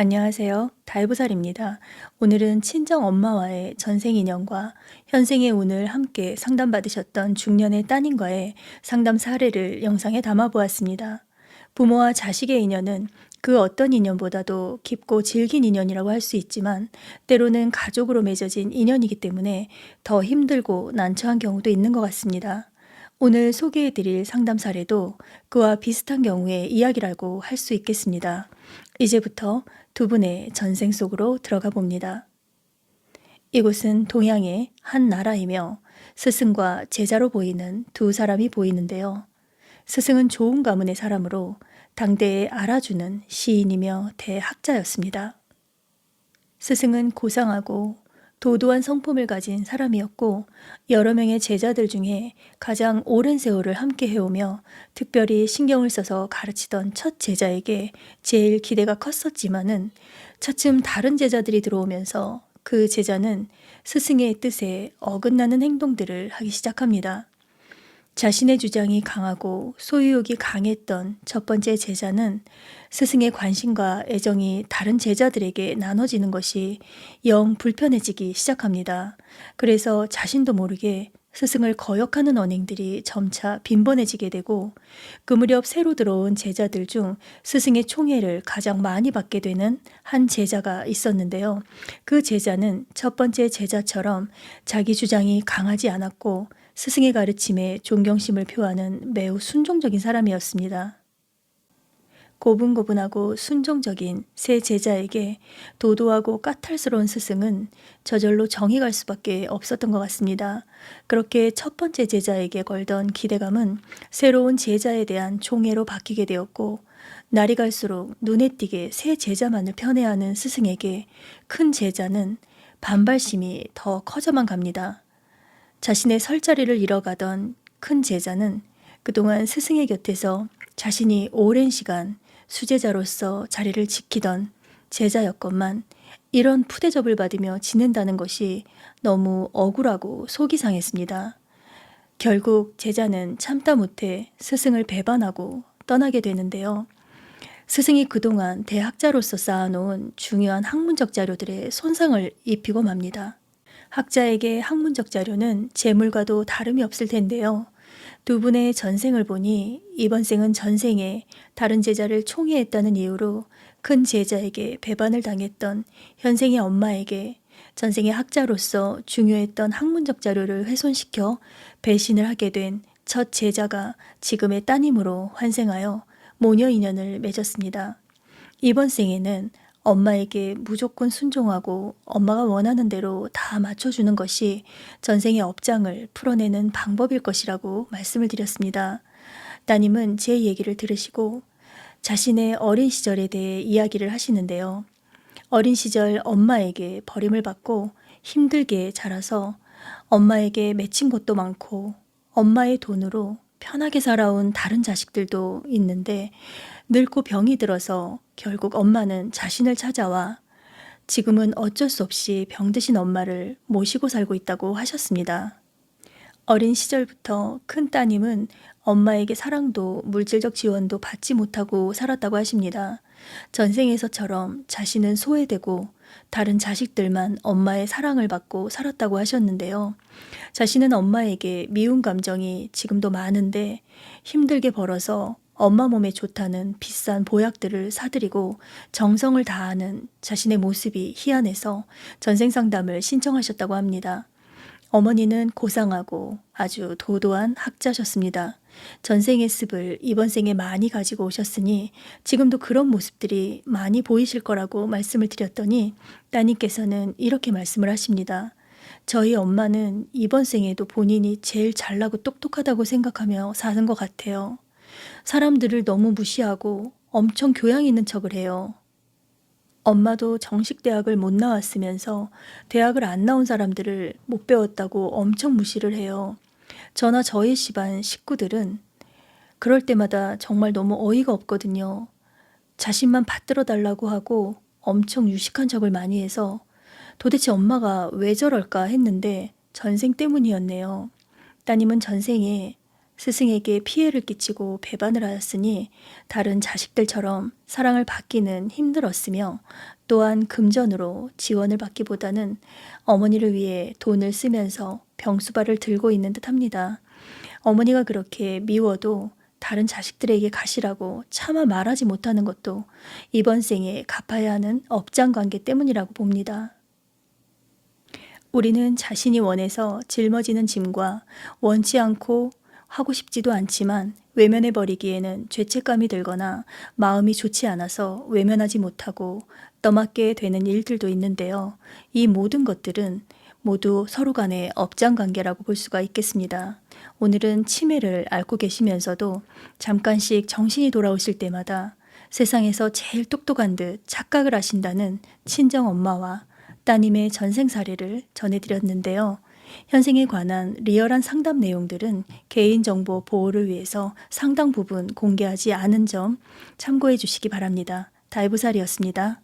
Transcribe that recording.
안녕하세요. 달부살입니다. 오늘은 친정 엄마와의 전생 인연과 현생의 운을 함께 상담받으셨던 중년의 따님과의 상담 사례를 영상에 담아보았습니다. 부모와 자식의 인연은 그 어떤 인연보다도 깊고 질긴 인연이라고 할 수 있지만 때로는 가족으로 맺어진 인연이기 때문에 더 힘들고 난처한 경우도 있는 것 같습니다. 오늘 소개해드릴 상담 사례도 그와 비슷한 경우의 이야기라고 할 수 있겠습니다. 이제부터 두 분의 전생 속으로 들어가 봅니다. 이곳은 동양의 한 나라이며 스승과 제자로 보이는 두 사람이 보이는데요. 스승은 좋은 가문의 사람으로 당대에 알아주는 시인이며 대학자였습니다. 스승은 고상하고 도도한 성품을 가진 사람이었고 여러 명의 제자들 중에 가장 오랜 세월을 함께 해오며 특별히 신경을 써서 가르치던 첫 제자에게 제일 기대가 컸었지만은 차츰 다른 제자들이 들어오면서 그 제자는 스승의 뜻에 어긋나는 행동들을 하기 시작합니다. 자신의 주장이 강하고 소유욕이 강했던 첫 번째 제자는 스승의 관심과 애정이 다른 제자들에게 나눠지는 것이 영 불편해지기 시작합니다. 그래서 자신도 모르게 스승을 거역하는 언행들이 점차 빈번해지게 되고 그 무렵 새로 들어온 제자들 중 스승의 총애를 가장 많이 받게 되는 한 제자가 있었는데요. 그 제자는 첫 번째 제자처럼 자기 주장이 강하지 않았고 스승의 가르침에 존경심을 표하는 매우 순종적인 사람이었습니다. 고분고분하고 순종적인 새 제자에게 도도하고 까탈스러운 스승은 저절로 정이 갈 수밖에 없었던 것 같습니다. 그렇게 첫 번째 제자에게 걸던 기대감은 새로운 제자에 대한 총애로 바뀌게 되었고 날이 갈수록 눈에 띄게 새 제자만을 편애하는 스승에게 큰 제자는 반발심이 더 커져만 갑니다. 자신의 설 자리를 잃어가던 큰 제자는 그동안 스승의 곁에서 자신이 오랜 시간 수제자로서 자리를 지키던 제자였건만 이런 푸대접을 받으며 지낸다는 것이 너무 억울하고 속이 상했습니다. 결국 제자는 참다 못해 스승을 배반하고 떠나게 되는데요. 스승이 그동안 대학자로서 쌓아놓은 중요한 학문적 자료들의 손상을 입히고 맙니다. 학자에게 학문적 자료는 재물과도 다름이 없을 텐데요. 두 분의 전생을 보니 이번 생은 전생에 다른 제자를 총애했다는 이유로 큰 제자에게 배반을 당했던 현생의 엄마에게 전생의 학자로서 중요했던 학문적 자료를 훼손시켜 배신을 하게 된 첫 제자가 지금의 따님으로 환생하여 모녀 인연을 맺었습니다. 이번 생에는 엄마에게 무조건 순종하고 엄마가 원하는 대로 다 맞춰주는 것이 전생의 업장을 풀어내는 방법일 것이라고 말씀을 드렸습니다. 따님은 제 얘기를 들으시고 자신의 어린 시절에 대해 이야기를 하시는데요. 어린 시절 엄마에게 버림을 받고 힘들게 자라서 엄마에게 맺힌 것도 많고 엄마의 돈으로 편하게 살아온 다른 자식들도 있는데 늙고 병이 들어서 결국 엄마는 자신을 찾아와 지금은 어쩔 수 없이 병드신 엄마를 모시고 살고 있다고 하셨습니다. 어린 시절부터 큰 따님은 엄마에게 사랑도 물질적 지원도 받지 못하고 살았다고 하십니다. 전생에서처럼 자신은 소외되고 다른 자식들만 엄마의 사랑을 받고 살았다고 하셨는데요. 자신은 엄마에게 미운 감정이 지금도 많은데 힘들게 벌어서 엄마 몸에 좋다는 비싼 보약들을 사드리고 정성을 다하는 자신의 모습이 희한해서 전생 상담을 신청하셨다고 합니다. 어머니는 고상하고 아주 도도한 학자셨습니다. 전생의 습을 이번 생에 많이 가지고 오셨으니 지금도 그런 모습들이 많이 보이실 거라고 말씀을 드렸더니 따님께서는 이렇게 말씀을 하십니다. 저희 엄마는 이번 생에도 본인이 제일 잘나고 똑똑하다고 생각하며 사는 것 같아요. 사람들을 너무 무시하고 엄청 교양 있는 척을 해요. 엄마도 정식 대학을 못 나왔으면서 대학을 안 나온 사람들을 못 배웠다고 엄청 무시를 해요. 저나 저희 집안 식구들은 그럴 때마다 정말 너무 어이가 없거든요. 자신만 받들어 달라고 하고 엄청 유식한 척을 많이 해서 도대체 엄마가 왜 저럴까 했는데 전생 때문이었네요. 따님은 전생에 스승에게 피해를 끼치고 배반을 하였으니 다른 자식들처럼 사랑을 받기는 힘들었으며 또한 금전으로 지원을 받기보다는 어머니를 위해 돈을 쓰면서 병수발을 들고 있는 듯 합니다. 어머니가 그렇게 미워도 다른 자식들에게 가시라고 차마 말하지 못하는 것도 이번 생에 갚아야 하는 업장 관계 때문이라고 봅니다. 우리는 자신이 원해서 짊어지는 짐과 원치 않고 하고 싶지도 않지만 외면해 버리기에는 죄책감이 들거나 마음이 좋지 않아서 외면하지 못하고 떠맡게 되는 일들도 있는데요. 이 모든 것들은 모두 서로 간의 업장 관계라고 볼 수가 있겠습니다. 오늘은 치매를 앓고 계시면서도 잠깐씩 정신이 돌아오실 때마다 세상에서 제일 똑똑한 듯 착각을 하신다는 친정 엄마와 따님의 전생 사례를 전해드렸는데요. 현생에 관한 리얼한 상담 내용들은 개인정보 보호를 위해서 상당 부분 공개하지 않은 점 참고해 주시기 바랍니다. 다이브살이었습니다.